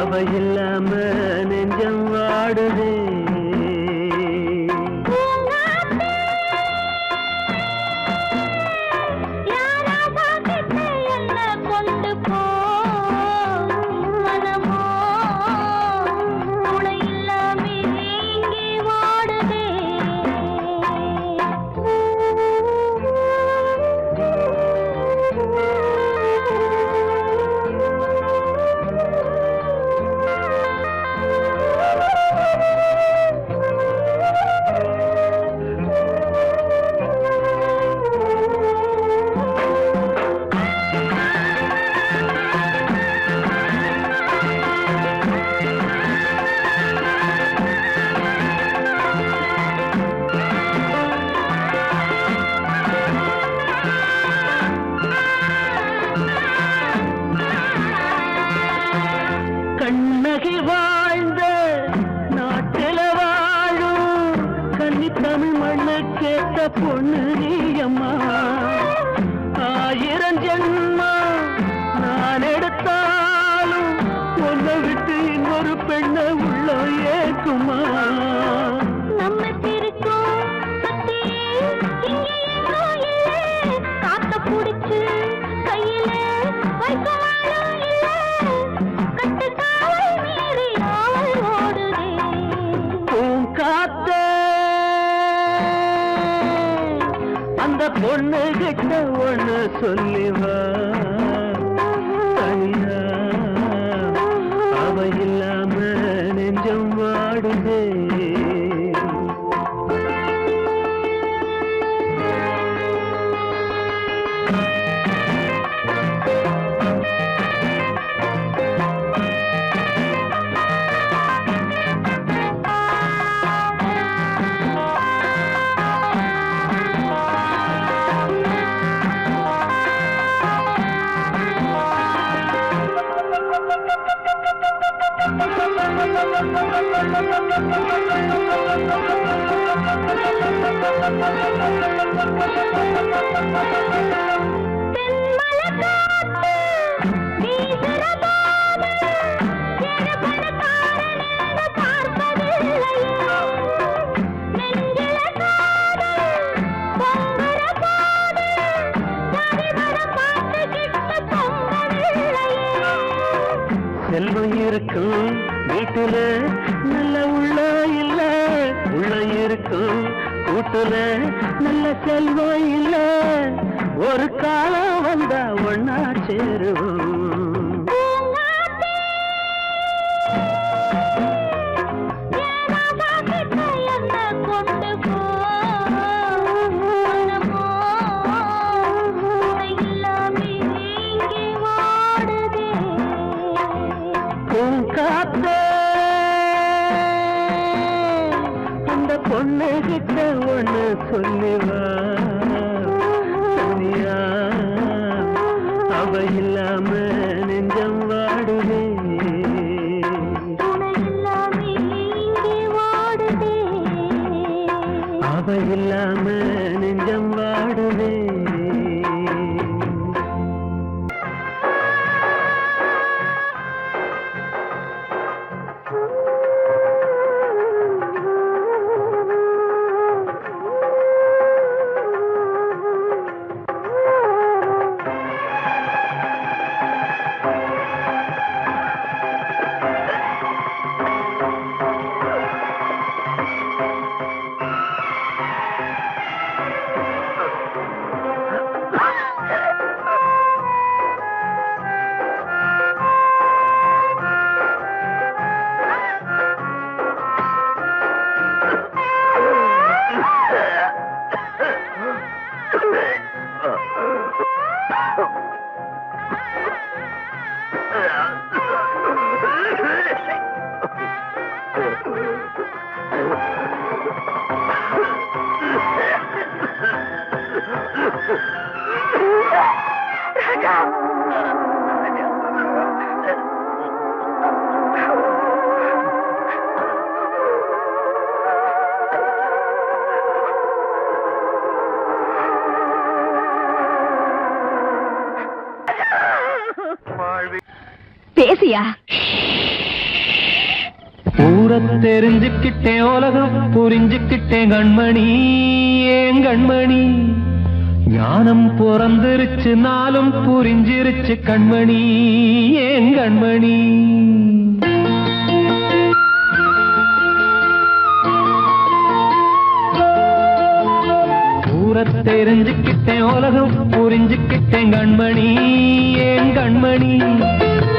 அவ இல்லாம நெஞ்சம் வாடுதே. பொண்ணு கிட்ட ஒண்ணு சொல்லிவா. பேசியா ஊர தெரிஞ்சுக்கிட்டேன் உலகம் புரிஞ்சுக்கிட்டேன் கண்மணி ஏன் கண்மணி? ஞானம் பிறந்திருச்சு நாளும் புரிஞ்சிருச்சு கண்மணி ஏன் கண்மணி? தெரிஞ்சுக்கிட்டேன் உலகம் புரிஞ்சுக்கிட்டேன் கண்மணி ஏன் கண்மணி?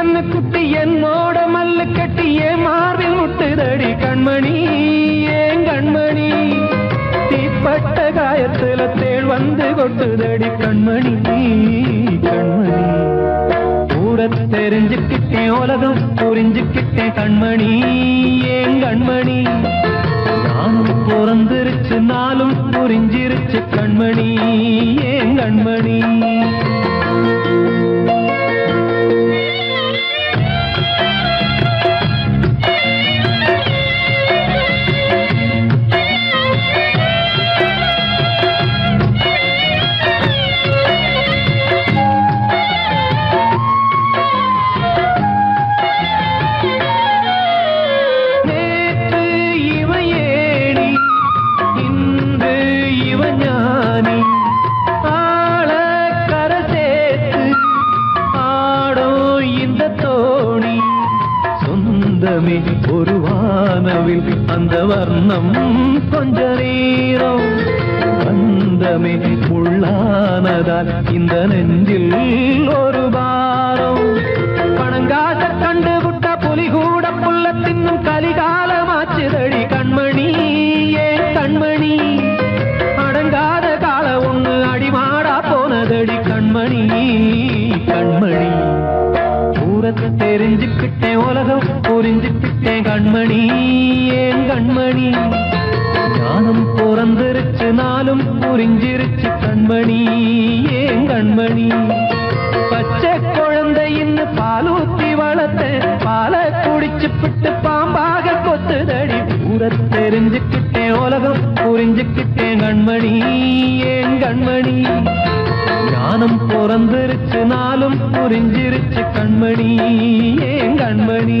கண்ணு குத்தி என் மோட மல்லு கட்டி என் மார்பில் முட்டுதடி கண்மணி ஏன் கண்மணி. தீப்பட்ட காயத்துல தேள் வந்து கொட்டுதடி கண்மணி கண்மணி. கூட தெரிஞ்சுக்கிட்டேன் உலகம் புரிஞ்சுக்கிட்டேன் கண்மணி ஏன் கண்மணி. நானும் பிறந்திருச்சு நாளும் புரிஞ்சிருச்சு கண்மணி ஏன் கண்மணி. புரிஞ்சுக்கிட்டேன் கண்மணி ஏன் கண்மணி? ஞானம் பிறந்திருச்சு நாளும் புரிஞ்சிருச்சு கண்மணி ஏன் கண்மணி? பச்சை குழந்தை இன்னும் பாலூத்தி வளர்த்த பாலை குடிச்சு பிட்டு பாம்பாக கொத்துதடி. ஊர தெரிஞ்சுக்கிட்டேன் உலகம் புரிஞ்சுக்கிட்டேன் கண்மணி ஏன் கண்மணி? ஞானம் பிறந்திருச்சு நாளும் புரிஞ்சிருச்சு கண்மணி ஏன் கண்மணி?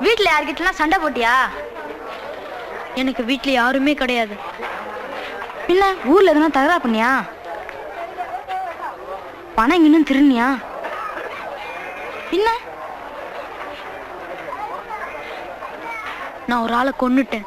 வீட்ல யார்கிட்டலாம் சண்டை போட்டியா? எனக்கு வீட்ல யாருமே கிடையாது. பின்ன ஊர்ல எதுனா தகரா பண்ணியா? பணம் இன்னும் திருநியா பின்ன? நான் ஒரு ஆளை கொன்னுட்டேன்.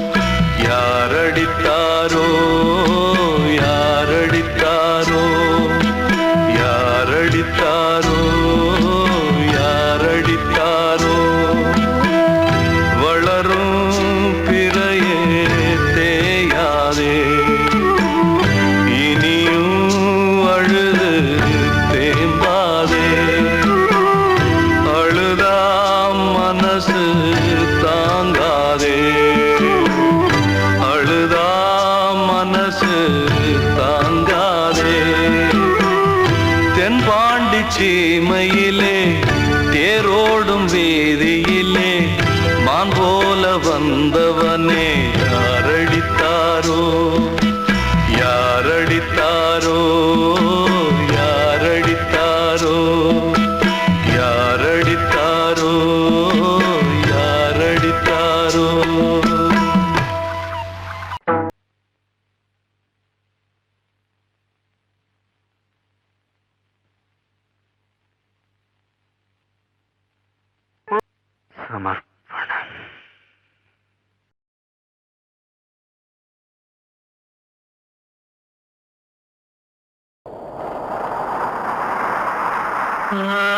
Uh...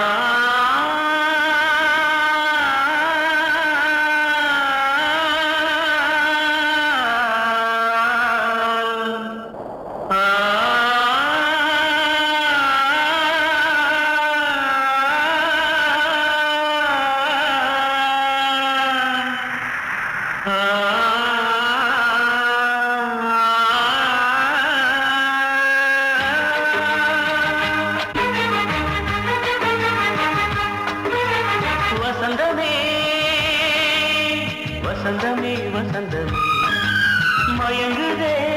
மயங்குதே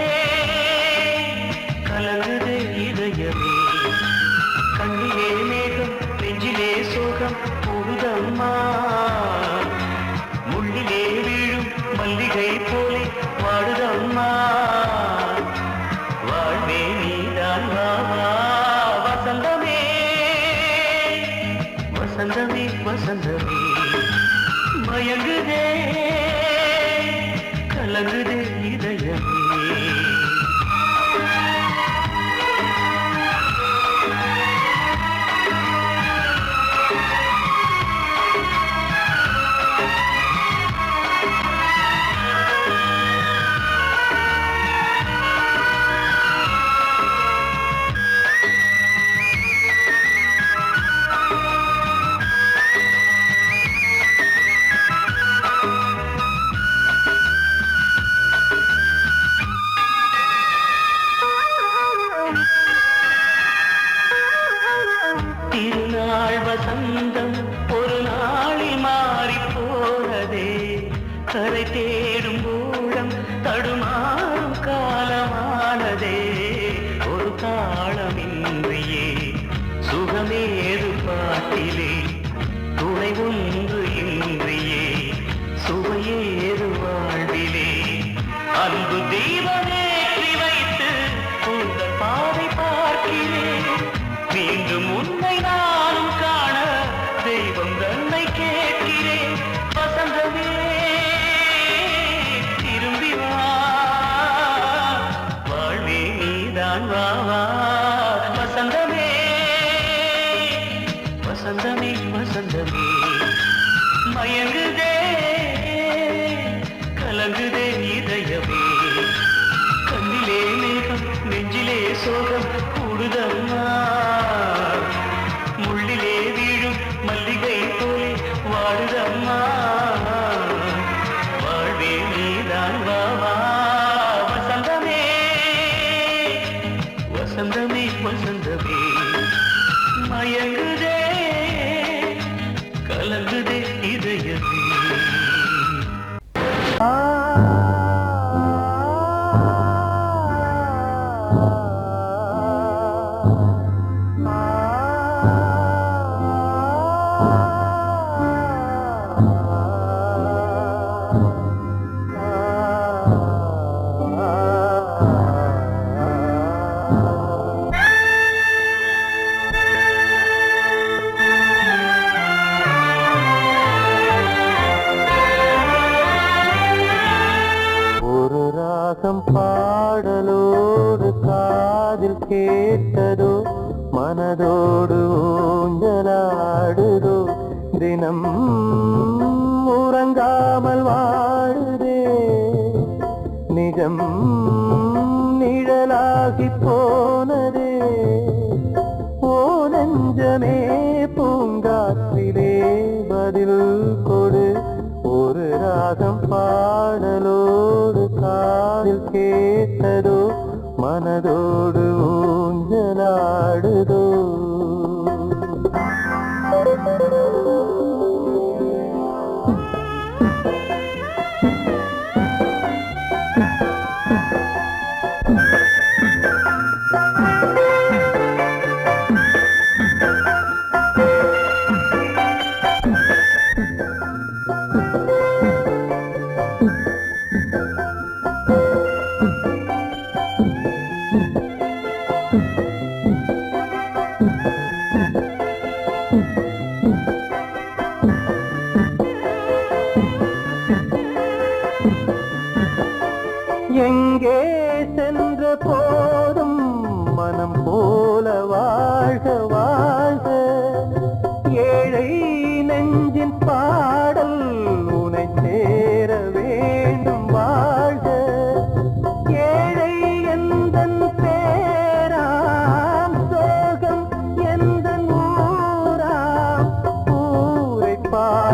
வாழ்விலே மீண்டும் உன்னை நான் மயங்க மனதோடு ஊஞ்சலாடுதோ தினம் உறங்காமல் வாழுதே. நிஜம் நிழலாகி போனதே. ஓ நெஞ்சமே பூங்காற்றிலே பதில் கொடு. ஒரு ராகம் பாடலோடு காதில் கேட்டதோ? மனதோடு ஊஞ்சலாடுதோ?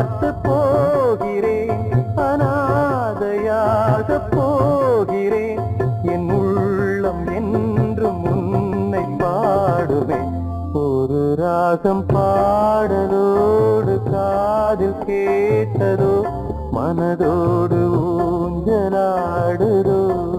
பார்த்து போகிறேன். அனாதையாக போகிறேன். என் உள்ளம் என்றும் உன்னை பாடுவேன். ஒரு ராகம் பாடலோடு காதில் கேட்டதோ மனதோடு ஊஞ்சலாடுதோ.